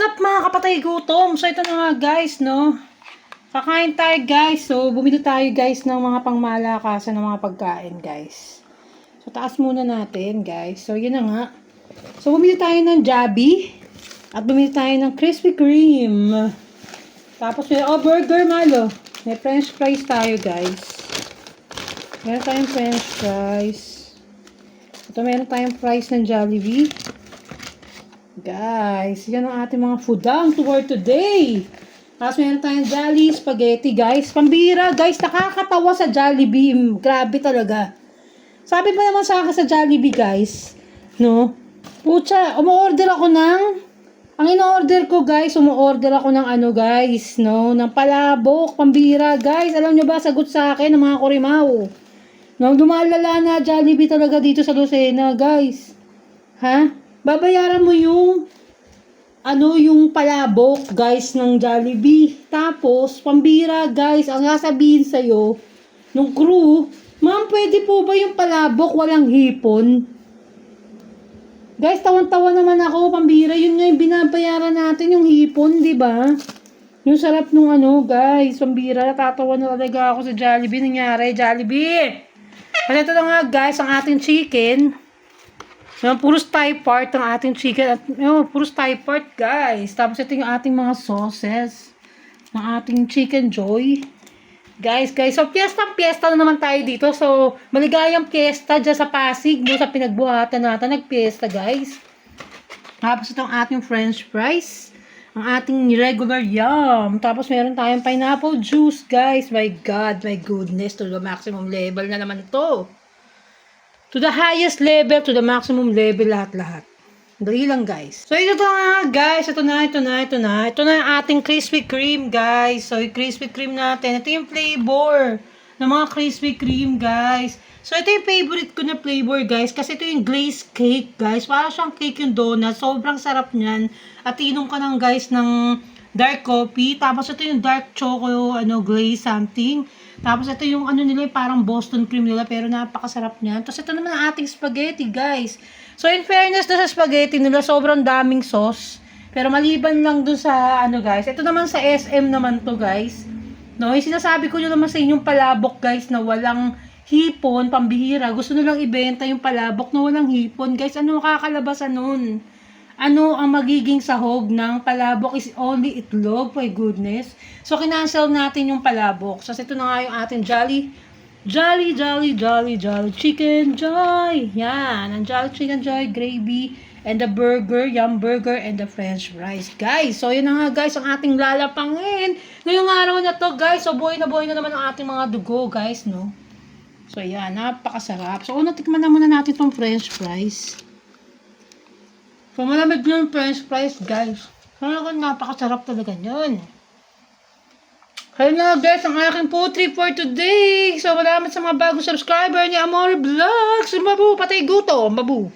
up mga kapatay gutom? So ito na nga guys, no? Kakain tayo guys. So bumili tayo guys ng mga pangmalakasan ng mga pagkain guys. So taas muna natin guys. So yun na nga. So bumili tayo ng Jabi. At bumili tayo ng Krispy Kreme. Tapos may, oh burger malo. May french fries tayo guys. Meron tayong french fries. Ito meron tayong fries ng Jollibee. Guys, yan ang ating mga foodang for today. Tapos meron tayong Jolly Spaghetti, guys. Pambira, guys. Nakakatawa sa Jollibee. Mm, Grabe talaga. Sabi pa naman sa akin sa Jollibee, guys. No? Pucha, umu-order ako ng... Ang in-order ko, guys, umu-order ako ng ano, guys, no? Ng palabok, pambira, guys. Alam nyo ba, sagot sa akin ng mga kurimaw. No, dumalala na Jollibee talaga dito sa Lucena, guys. Ha? Babayaran mo yung ano yung palabok, guys, ng Jollibee. Tapos, pambira, guys, ang sasabihin sa'yo, nung crew, Ma'am, pwede po ba yung palabok walang hipon? Guys, tawan-tawa naman ako, pambira. Yun nga yung binabayaran natin, yung hipon, di ba? Yung sarap nung ano, guys, pambira. Natatawa na talaga ako sa Jollibee. Nangyari, Jollibee! Kasi ito na nga, guys, ang ating chicken. Yung puros Thai part ang ating chicken. At yung puros Thai part, guys. Tapos ito yung ating mga sauces. Ng ating chicken joy. Guys, guys. So, piyesta-piyesta na naman tayo dito. So, maligayang piyesta dyan sa Pasig. No, sa pinagbuhatan natin. Nagpiyesta, guys. Tapos ito ang ating french fries. Ang ating regular yum. Tapos meron tayong pineapple juice, guys. My God, my goodness. To the maximum level na naman ito. To the highest level, to the maximum level, lahat-lahat. Dali lang, guys. So, ito na nga, guys. Ito na, ito na, ito na. Ito na yung ating Krispy Kreme, guys. So, yung Krispy Kreme natin. Ito yung flavor ng mga Krispy Kreme, guys. So, ito yung favorite ko na flavor, guys. Kasi ito yung glazed cake, guys. Para siyang cake yung donut. Sobrang sarap niyan. At inom ka ng, guys, ng dark coffee. Tapos, ito yung dark choco, ano, glaze something. Tapos, ito yung, ano nila, parang Boston cream nila. Pero, napakasarap niyan. Tapos, ito naman ang ating spaghetti, guys. So, in fairness na sa spaghetti nila, sobrang daming sauce. Pero, maliban lang dun sa, ano, guys. Ito naman sa SM naman to, guys. No, yung sinasabi ko nyo naman sa inyong palabok, guys, na walang hipon, pambihira. Gusto nilang ibenta yung palabok na walang hipon. Guys, ano makakalabasan nun? Ano ang magiging sahog ng palabok is only itlog, my goodness. So, kinancel natin yung palabok. So, ito na nga yung ating Jolly, Jolly, Jolly, Jolly, Jolly Chicken Joy. Yan, ang Jolly Chicken Joy, gravy, and the burger, yum burger, and the french fries. Guys, so yun na nga guys, ang ating lalapangin. Ngayong araw na to guys, so buhay na buhay na naman ang ating mga dugo guys, no? So, yan. Napakasarap. So, una, tikman na muna natin itong french fries. So, malamig yung french fries, guys. Talagang napakasarap talaga yun. Kaya na, guys, ang aking putri for today. So, salamat sa mga bagong subscriber ni Amore Vlogs. Mabu, patay guto. Mabu.